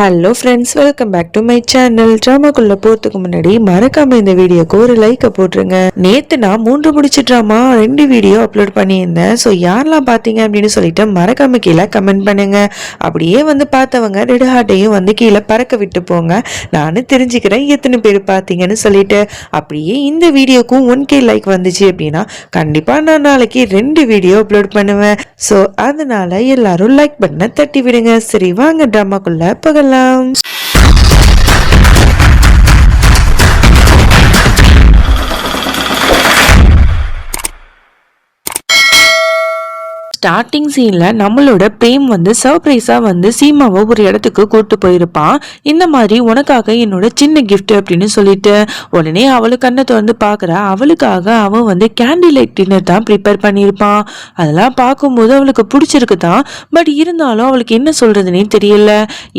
Hello friends welcome back to my channel ட்ராமாக்குள்ளே போகிறதுக்கு முன்னாடி மறக்காம இந்த வீடியோக்கு ஒரு லைக்கை போட்டுருங்க. நேற்று நான் மூன்று முடிச்சு ட்ராமா ரெண்டு வீடியோ அப்லோட் பண்ணியிருந்தேன். ஸோ யாரெல்லாம் பார்த்தீங்க அப்படின்னு சொல்லிட்டு மறக்காம கீழே கமெண்ட் பண்ணுங்க. அப்படியே வந்து பார்த்தவங்க ரெடு ஹார்ட்டையும் வந்து கீழே பறக்க விட்டு போங்க. நானும் தெரிஞ்சுக்கிறேன் எத்தனை பேர் பார்த்தீங்கன்னு சொல்லிட்டு. அப்படியே இந்த வீடியோக்கும் ஒன் கே லைக் வந்துச்சு அப்படின்னா கண்டிப்பாக நான் நாளைக்கு ரெண்டு வீடியோ அப்லோட் பண்ணுவேன். ஸோ அதனால எல்லாரும் லைக் பண்ண தட்டி விடுங்க. சரி வாங்க ட்ராமாக்குள்ள போகலாம் ஸ்டார்டிங் சீனில் நம்மளோட பிரேம் வந்து சர்ப்ரைஸாக வந்து சீமாவை ஒரு இடத்துக்கு கூட்டு போயிருப்பான். இந்த மாதிரி உனக்காக என்னோட சின்ன கிஃப்ட் அப்படின்னு சொல்லிட்டு உடனே அவளுக்கு கண்ணை திறந்து பார்க்குற. அவளுக்காக அவன் வந்து கேண்டி லைட் டின்னர் தான் ப்ரிப்பேர் பண்ணியிருப்பான். அதெல்லாம் பார்க்கும்போது அவளுக்கு பிடிச்சிருக்கு தான். பட் இருந்தாலும் அவளுக்கு என்ன சொல்கிறதுனே தெரியல.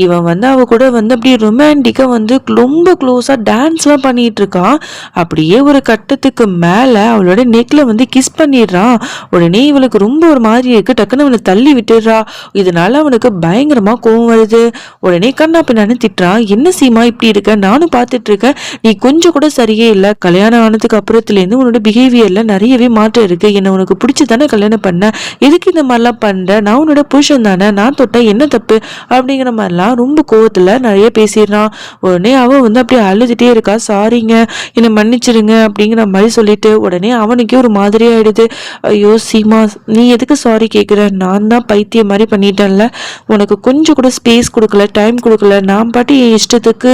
இவன் வந்து அவ கூட வந்து அப்படியே ரொமான்டிக்காக வந்து ரொம்ப க்ளோஸாக டான்ஸ்லாம் பண்ணிட்டு இருக்கான். அப்படியே ஒரு கட்டத்துக்கு மேலே அவளோட நெக்கில் வந்து கிஸ் பண்ணிடுறான். உடனே இவளுக்கு ரொம்ப ஒரு மாதிரி இருக்கு டக்குன்னு அவனை தள்ளி விட்டுடுறா. இதனால அவனுக்கு பயங்கரமா கோவம் வருது. உடனே கண்ணா பின்னான்னு திட்டுறான் என்ன சீமா இப்படி இருக்க? நானும் பார்த்துட்டு இருக்கேன். நீ கொஞ்சம் கூட சரியே இல்லை. கல்யாணம் ஆனதுக்கு அப்புறத்துலேருந்து உன்னோட பிஹேவியர்ல நிறையவே மாற்றம் இருக்கு. என்ன உனக்கு பிடிச்சி தானே கல்யாணம் பண்ண? எதுக்கு இந்த மாதிரிலாம் பண்ற? நான் உன்னோட புருஷன் தானே. நான் தொட்டா என்ன தப்பு? அப்படிங்கிற மாதிரிலாம் ரொம்ப கோவத்துல நிறைய பேசிடுறான் உடனே அவன் வந்து அப்படியே அழுதுட்டே இருக்கா. சாரிங்க. என்னை மன்னிச்சிடுங்க அப்படிங்கிற மாதிரி சொல்லிட்டு உடனே அவனுக்கே ஒரு மாதிரி ஆயிடுது ஐயோ சீமா நீ எதுக்கு சாரி கேட்குறேன் நான் தான் பைத்தியம் மாதிரி பண்ணிட்டேன்ல. உனக்கு கொஞ்சம் கூட ஸ்பேஸ் கொடுக்கல டைம் கொடுக்கல. நான் பாட்டு என் இஷ்டத்துக்கு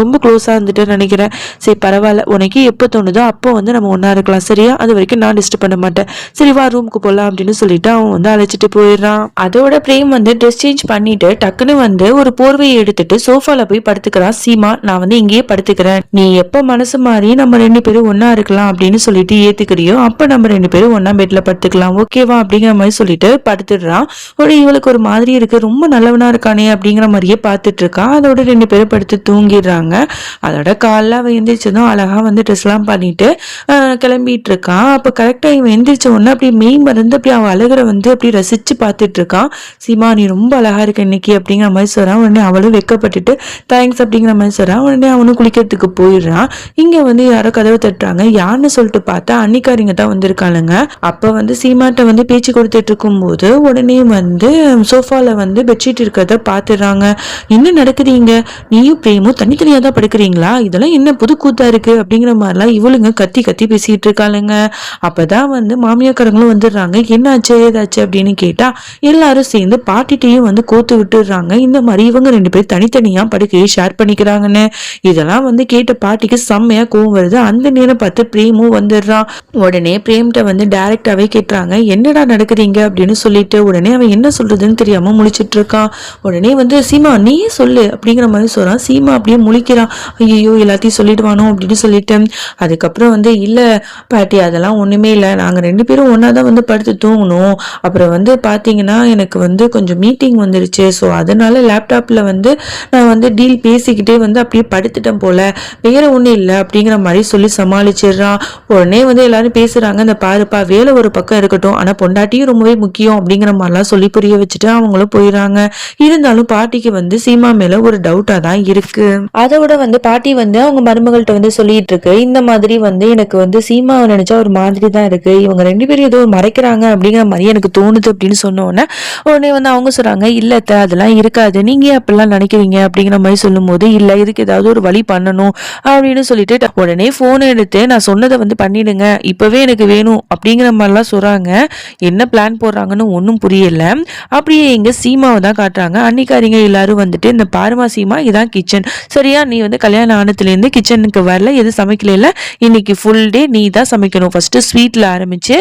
ரொம்ப க்ளோஸாக இருந்துட்டேன்னு நினைக்கிறேன். சரி பரவாயில்ல. உனக்கு எப்போ தோணுதோ அப்போ வந்து நம்ம ஒன்றா இருக்கலாம் சரியா? அது வரைக்கும் நான் டிஸ்டர்ப் பண்ண மாட்டேன். சரி வா ரூமுக்கு போகலாம் அப்படின்னு சொல்லிட்டு அவன் வந்து அழைச்சிட்டு போயிடுறான். அதோட பிரேம் வந்து ட்ரெஸ் சேஞ்ச் பண்ணிட்டு டக்குன்னு வந்து ஒரு போர்வையை எடுத்துட்டு சோஃபால போய் படுத்துக்கிறான். சீமா நான் வந்து இங்கேயே படுத்துக்கிறேன். நீ எப்போ மனசு மாறி நம்ம ரெண்டு பேரும் ஒன்றா இருக்கலாம் அப்படின்னு சொல்லிட்டு ஏத்துக்கிறியோ அப்ப நம்ம ரெண்டு பேரும் ஒன்றா பெட்ல படுத்துக்கலாம். ஓகேவா அப்படிங்கிற மாதிரி சொல்லிட்டு படுத்துடுறான். ஒரு இவளுக்கு ஒரு மாதிரி இருக்கு ரொம்ப நல்லவனா இருக்கானே அப்படிங்கிற மாதிரியே பார்த்துட்டு இருக்கான் அதோட ரெண்டு பேரும் படுத்து தூங்கிடுறாங்க. அதோட காலைல அவன் எந்திரிச்சதும் அழகா வந்து ட்ரெஸ்லாம் எல்லாம் பண்ணிட்டு கிளம்பிட்டு இருக்கான் அப்போ கரெக்டா இவன் எந்திரிச்ச உடனே அப்படியே மெய் மருந்து அப்படியே அவன் அழகுற வந்து அப்படியே ரசிச்சு பார்த்துட்டு இருக்கான் சீமா நீ ரொம்ப அழகா இருக்க இன்னைக்கு அப்படிங்கிற மாதிரி சொல்றான். உடனே அவளும் வெக்கப்பட்டுட்டு தேங்க்ஸ் அப்படிங்கிற மாதிரி சொல்றான். உடனே அவனும் குளிக்கிறதுக்கு போயிடுறான். இங்க வந்து யாரோ கதவு தட்டுறாங்க. யாருன்னு சொல்லிட்டு பார்த்தா அன்னிக்காரிங்க தான் வந்திருக்காளுங்க. அப்ப வந்து சீமாட்ட வந்து பேச்சு கொடுத்துட்டு இருக்கும்போது உடனே வந்து சோஃபால வந்து பெட்ஷீட் இருக்கிறத பாத்துடுறாங்க. என்ன நடக்குதுங்க நீயும் பிரேமும் தனித்தனியாக தான் படுக்கிறீங்களா? இதெல்லாம் என்ன புது கூத்தா இருக்கு? அப்படிங்கிற மாதிரிலாம் இவளுங்க கத்தி கத்தி பேசிட்டு இருக்காளுங்க. அப்பதான் வந்து மாமியாக்காரங்களும் வந்துடுறாங்க. என்னாச்சு? ஏதாச்சு? அப்படின்னு கேட்டா எல்லாரும் சேர்ந்து பாட்டிட்டையும் வந்து கோத்து விட்டுடுறாங்க. இந்த மாதிரி இவங்க ரெண்டு பேரும் தனித்தனியா படுக்கையை ஷேர் பண்ணிக்கிறாங்கன்னு. இதெல்லாம் வந்து கேட்ட பாட்டிக்கு செம்மையா கோவம் வருது. அந்த நேரம் பார்த்து பிரேமும் வந்துடுறான். உடனே பிரேம்கிட்ட வந்து டைரக்டாவே கேட்டுறாங்க என்னடா நடக்குதுங்க அப்படின்னு சொல்லிட்டு உடனே அவன் என்ன சொல்றதுன்னு தெரியாம முழிச்சிட்டு இருக்கான் உடனே வந்து சீமா நீயே சொல்லு அப்படிங்கிற மாதிரி சொல்றான். சீமா அப்படியே முழிக்கிறான். ஐயோ எல்லாத்தையும் சொல்லிடுவானோ? அப்படின்னு சொல்லிட்டு அதுக்கப்புறம் வந்து இல்ல பாட்டி அதெல்லாம் ஒண்ணுமே இல்லை. நாங்க ரெண்டு பேரும் ஒன்றா தான் வந்து படுத்து தூங்கணும். அப்புறம் வந்து பாத்தீங்கன்னா எனக்கு வந்து கொஞ்சம் மீட்டிங் வந்துருச்சு. ஸோ அதனால லேப்டாப்ல வந்து நான் வந்து டீல் பேசிக்கிட்டே வந்து அப்படியே படுத்துட்டேன் போல. வேற ஒன்றும் இல்லை அப்படிங்கிற மாதிரி சொல்லி சமாளிச்சிடுறான். உடனே வந்து எல்லாரும் பேசுறாங்க. இந்த பாருப்பா வேலை ஒரு பக்கம் இருக்கட்டும். ஆனா பாட்டியும் ரொம்பவே முக்கியம் அப்படிங்கிற மாதிரிலாம் சொல்லி புரிய வச்சுட்டு அவங்களும் போயிடுறாங்க. இருந்தாலும் பாட்டிக்கு வந்து சீமா மேல ஒரு டவுட்டா தான் இருக்கு. அதோட வந்து பாட்டி வந்து அவங்க மருமகள்கிட்ட வந்து சொல்லிட்டு இருக்கு. இந்த மாதிரி வந்து எனக்கு வந்து சீமாவை நினைச்சா ஒரு மாதிரி தான் இருக்கு. இவங்க ரெண்டு பேரும் ஏதோ மறைக்கிறாங்க அப்படிங்கிற மாதிரி எனக்கு தோணுது அப்படின்னு சொன்னோடனே உடனே வந்து அவங்க சொல்றாங்க இல்ல அதெல்லாம் இருக்காது. நீங்க ஏன் அப்படிலாம் நினைக்கிறீங்க? அப்படிங்கிற மாதிரி சொல்லும்போது இல்ல இதுக்கு ஏதாவது ஒரு வழி பண்ணணும். அப்படின்னு சொல்லிட்டு உடனே போன் எடுத்து நான் சொன்னதை வந்து பண்ணிடுங்க. இப்பவே எனக்கு வேணும். அப்படிங்கிற மாதிரிலாம் சொல்றாங்க. என்ன பிளான் போடுறாங்கன்னு ஒன்றும் புரியல. அப்படியே எங்கள் சீமாவை தான் காட்டுறாங்க. அன்னிக்காரிங்க எல்லாரும் வந்துட்டு இந்த பாருமா சீமா இதான் கிச்சன் சரியா நீ வந்து கல்யாணம் ஆனதுலேருந்து கிச்சனுக்கு வரல எது சமைக்கல இன்னைக்கு ஃபுல் டே நீ தான் சமைக்கணும். ஃபர்ஸ்ட் ஸ்வீட்ல ஆரம்பிச்சு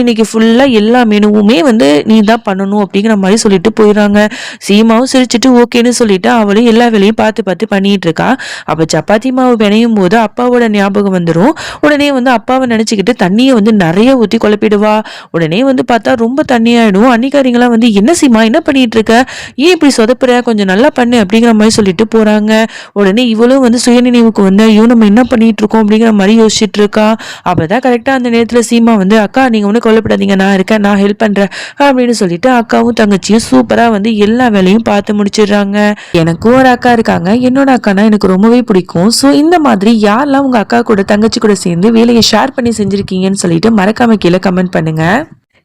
இன்னைக்கு ஃபுல்லா எல்லா மெனுவுமே வந்து நீ தான் பண்ணணும் அப்படிங்கிற மாதிரி சொல்லிட்டு போயிடுறாங்க. சீமாவும் சிரிச்சுட்டு ஓகேன்னு சொல்லிட்டு அவளும் எல்லா வேலையும் பார்த்து பார்த்து பண்ணிட்டு இருக்கா. அப்ப சப்பாத்தி மாவு பிணையும் போது அப்பாவோட ஞாபகம் வந்துடும் உடனே வந்து அப்பாவை நினைச்சுக்கிட்டு தண்ணியை வந்து நிறைய ஊற்றி குழப்பிடுவா. உடனே வந்து பார்த்தா ரொம்ப தண்ணியாயிடும். அன்னிக்காரிங்களாம் வந்து என்ன சீமா என்ன பண்ணிட்டு இருக்க ஏன் இப்படி சொதப்புற? கொஞ்சம் நல்லா பண்ணு அப்படிங்கிற மாதிரி சொல்லிட்டு போறாங்க. உடனே இவளும் வந்து சுயநினைவுக்கு வந்து ஐயோ நம்ம என்ன பண்ணிட்டு இருக்கோம் அப்படிங்கிற மாதிரி யோசிச்சுட்டு இருக்கா அப்பதான் கரெக்டா அந்த நேரத்துல சீமா வந்து அக்கா நீங்க ஒன்றும் கொல்லப்படாதீங்க நான் இருக்கேன் நான் ஹெல்ப் பண்றேன் அப்படின்னு சொல்லிட்டு அக்காவும் தங்கச்சியும் சூப்பரா வந்து எல்லா வேலையும் பார்த்து முடிச்சிடுறாங்க. எனக்கும் ஒரு அக்கா இருக்காங்க. என்னோட அக்கானா எனக்கு ரொம்பவே பிடிக்கும். ஸோ இந்த மாதிரி யாரெல்லாம் உங்க அக்கா கூட தங்கச்சி கூட சேர்ந்து வேலையை ஷேர் பண்ணி செஞ்சிருக்கீங்கன்னு சொல்லிட்டு மறக்காம கீழே கமெண்ட் பண்ணுங்க.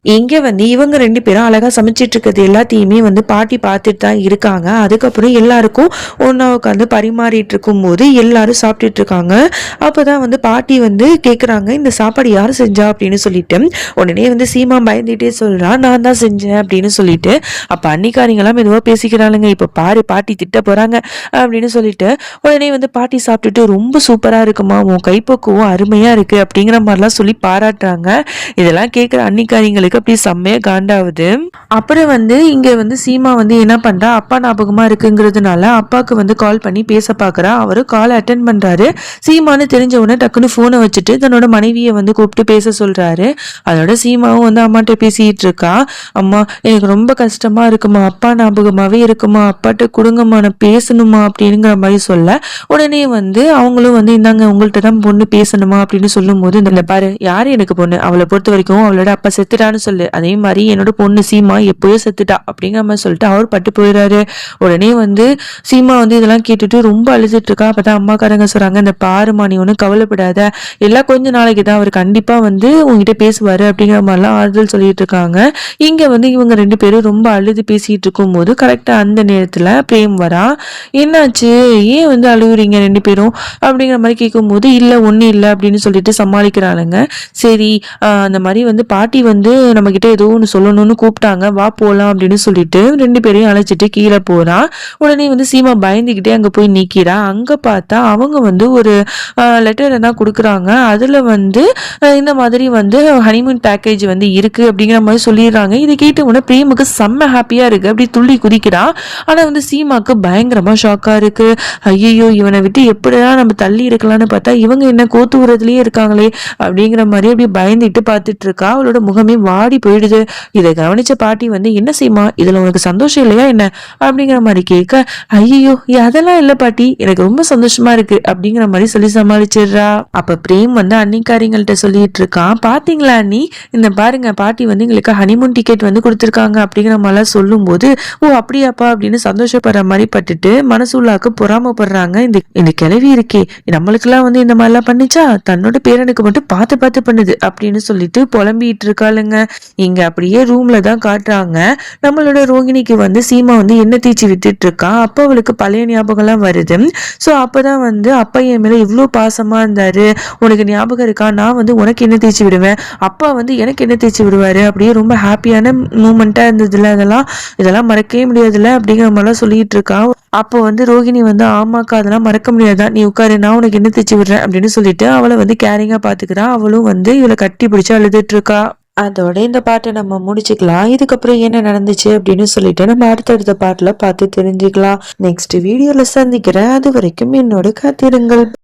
இங்க வந்து இவங்க ரெண்டு பேரும் அழகா சமைச்சிட்டு இருக்கிறது எல்லாத்தையுமே வந்து பாட்டி பார்த்துட்டு தான் இருக்காங்க. அதுக்கப்புறம் எல்லாருக்கும் ஒன்றா உட்காந்து பரிமாறிட்டு இருக்கும்போது எல்லாரும் சாப்பிட்டுட்டு இருக்காங்க. அப்போதான் வந்து பாட்டி வந்து கேட்குறாங்க இந்த சாப்பாடு யார் செஞ்சா? அப்படின்னு சொல்லிட்டு. உடனே வந்து சீமா பயந்துட்டே சொல்றா நான் தான் செஞ்சேன் அப்படின்னு சொல்லிட்டு. அப்போ அன்னிக்காரிங்கெல்லாம் எதுவோ பேசிக்கிறாளுங்க இப்போ பாரு பாட்டி திட்ட போறாங்க அப்படின்னு சொல்லிட்டு. உடனே வந்து பாட்டி சாப்பிட்டுட்டு ரொம்ப சூப்பரா இருக்குமா உன் கைப்பக்குவம் அருமையா இருக்கு அப்படிங்கிற மாதிரிலாம் சொல்லி பாராட்டுறாங்க. இதெல்லாம் கேட்குற அன்னிக்காரிங்களுக்கு அப்படி செம்மையா காண்டாவுது. அப்புறம் வந்து இங்க வந்து சீமா வந்து என்ன பண்றா? அப்பா ஞாபகமா இருக்குங்கிறதுனால அப்பாவுக்கு வந்து கால் பண்ணி பேச பாக்குறா. அவரு கால் அட்டன் பண்றாரு. சீமான்னு தெரிஞ்ச உடனே டக்குன்னு போனை வச்சுட்டு தன்னோட மனைவியை வந்து கூப்பிட்டு பேச சொல்றாரு. அதோட சீமாவும் வந்து அம்மாட்ட பேசிட்டு இருக்கா. அம்மா எனக்கு ரொம்ப கஷ்டமா இருக்குமா? அப்பா ஞாபகமாவே இருக்குமா? அப்பாட்ட கொடுங்கம்மா நான் பேசணுமா? அப்படிங்கிற மாதிரி சொல்ல. உடனே வந்து அவங்களும் வந்து இந்தாங்க உங்கள்கிட்ட தான் பொண்ணு பேசணுமா? அப்படின்னு சொல்லும்போது இந்த பாரு யாரு எனக்கு பொண்ணு? அவளை பொறுத்த வரைக்கும் அவளோட அப்பா செத்துட்டான்னு சொல்லு. அதே மாதிரி என்னோட பொண்ணு சீமா எப்போயோ செத்துட்டா அப்படிங்கிற மாதிரி சொல்லிட்டு அவர் பட்டு போயிடுறாரு உடனே வந்து சீமா வந்து இதெல்லாம் கேட்டுட்டு ரொம்ப அழுதுட்டு இருக்கா. அப்பதான் அம்மாக்காரங்க சொல்றாங்க இந்த பாருமா நீ ஒன்றும் கவலைப்படாத. எல்லாம் கொஞ்ச நாளைக்கு தான் அவர் கண்டிப்பா வந்து உங்ககிட்ட பேசுவாரு அப்படிங்கிற மாதிரிலாம் ஆறுதல் சொல்லிட்டு இருக்காங்க. இங்க வந்து இவங்க ரெண்டு பேரும் ரொம்ப அழுது பேசிட்டு இருக்கும்போது கரெக்டா அந்த நேரத்துல பிரேம் வரா. என்னாச்சு? ஏன் வந்து அழுகுறீங்க ரெண்டு பேரும்? அப்படிங்கிற மாதிரி கேட்கும்போது இல்ல ஒன்றும் இல்லை அப்படின்னு சொல்லிட்டு சமாளிக்கிறாளுங்க. சரி அந்த மாதிரி வந்து பாட்டி வந்து நம்ம கிட்ட ஏதோ ஒன்று சொல்லணும்னு கூப்பிட்டாங்க. வா போகலாம் அப்படின்னு சொல்லிட்டு ரெண்டு பேரையும் அழைச்சிட்டு கீழே போறா. உடனே வந்து சீமா பயந்துக்கிட்டே அங்கே போய் நிற்கிறா அங்கே பார்த்தா அவங்க வந்து ஒரு லெட்டர் தான் கொடுக்குறாங்க. அதில் வந்து இந்த மாதிரி வந்து ஹனிமூன் பேக்கேஜ் வந்து இருக்குது அப்படிங்கிற மாதிரி சொல்லிடுறாங்க. இதை கேட்டு உடனே பிரேமுக்கு செம்ம ஹாப்பியாக இருக்குது அப்படி துள்ளி குதிக்கிறா. ஆனால் வந்து சீமாவுக்கு பயங்கரமாக ஷாக்காக இருக்குது ஐயோ இவனை விட்டு எப்படிடா நம்ம தள்ளி இருக்கலாம்னு பார்த்தா இவங்க என்ன கோத்து விடுறதுலயே இருக்காங்களே அப்படிங்கிற மாதிரி அப்படி பயந்துட்டு பார்த்துட்டு இருக்கா. அவளோட முகமே வா பாடி போயிடுது. இதை கவனிச்ச பாட்டி வந்து என்ன செய்யுமா இதுல உனக்கு சந்தோஷம் இல்லையா என்ன? அப்படிங்கிற மாதிரி கேட்க ஐயோ அதெல்லாம் இல்ல பாட்டி. எனக்கு ரொம்ப சந்தோஷமா இருக்கு. அப்படிங்கிற மாதிரி சொல்லி சமாளிச்சிடுறா. அப்ப பிரேம் வந்து அன்னிக்காரிங்கள்ட்ட சொல்லிட்டு இருக்கான் பாத்தீங்களா அண்ணி? இந்த பாருங்க பாட்டி வந்து எங்களுக்கு ஹனிமூன் டிக்கெட் வந்து கொடுத்துருக்காங்க. அப்படிங்கிற மாதிரிலாம் சொல்லும்போது ஓ அப்படியாப்பா அப்படின்னு சந்தோஷப்படுற மாதிரி பட்டுட்டு மனசுள்ளாக்கு பொறாமப்படுறாங்க. இந்த இந்த கிளவி இருக்கே நம்மளுக்கெல்லாம் வந்து இந்த மாதிரிலாம் பண்ணிச்சா? தன்னோட பேரனுக்கு மட்டும் பார்த்து பார்த்து பண்ணுது அப்படின்னு சொல்லிட்டு புலம்பிட்டு இருக்காளுங்க. இங்க அப்படியே ரூம்ல தான் காட்டுறாங்க. நம்மளோட ரோகிணிக்கு வந்து சீமா வந்து எண்ணெய் தேய்ச்சி விட்டுட்டு இருக்கா அப்போ அவளுக்கு பழைய ஞாபகம்லாம் வருது. ஸோ அப்பதான் வந்து அப்பா என் மேல இவ்வளோ பாசமா இருந்தாரு. உனக்கு ஞாபகம் இருக்கா? நான் வந்து உனக்கு என்ன தேய்ச்சி விடுவேன். அப்பா வந்து எனக்கு என்ன தேய்ச்சி விடுவாரு. அப்படியே ரொம்ப ஹாப்பியான மூமெண்ட்டாக இருந்ததுல அதெல்லாம். இதெல்லாம் மறக்கவே முடியாதுல்ல அப்படிங்கிற மாதிரிலாம் சொல்லிட்டு இருக்கா. அப்போ வந்து ரோகிணி வந்து ஆமாக்கா அதெல்லாம் மறக்க முடியாதா? நீ உட்காரு நான் உனக்கு என்ன தேய்ச்சி விடுறேன் அப்படின்னு சொல்லிட்டு அவளை வந்து கேரிங்காக பாத்துக்கிறா அவளும் வந்து இவளை கட்டி பிடிச்சா அழுதுட்டு இருக்கா. அதோட இந்த பாட்டை நம்ம முடிச்சுக்கலாம். இதுக்கப்புறம் என்ன நடந்துச்சு அப்படின்னு சொல்லிட்டு நம்ம அடுத்தடுத்த பாட்டுல பார்த்து தெரிஞ்சுக்கலாம். நெக்ஸ்ட் வீடியோல சந்திக்கிறேன். அது வரைக்கும் என்னோட காத்திருங்கள்.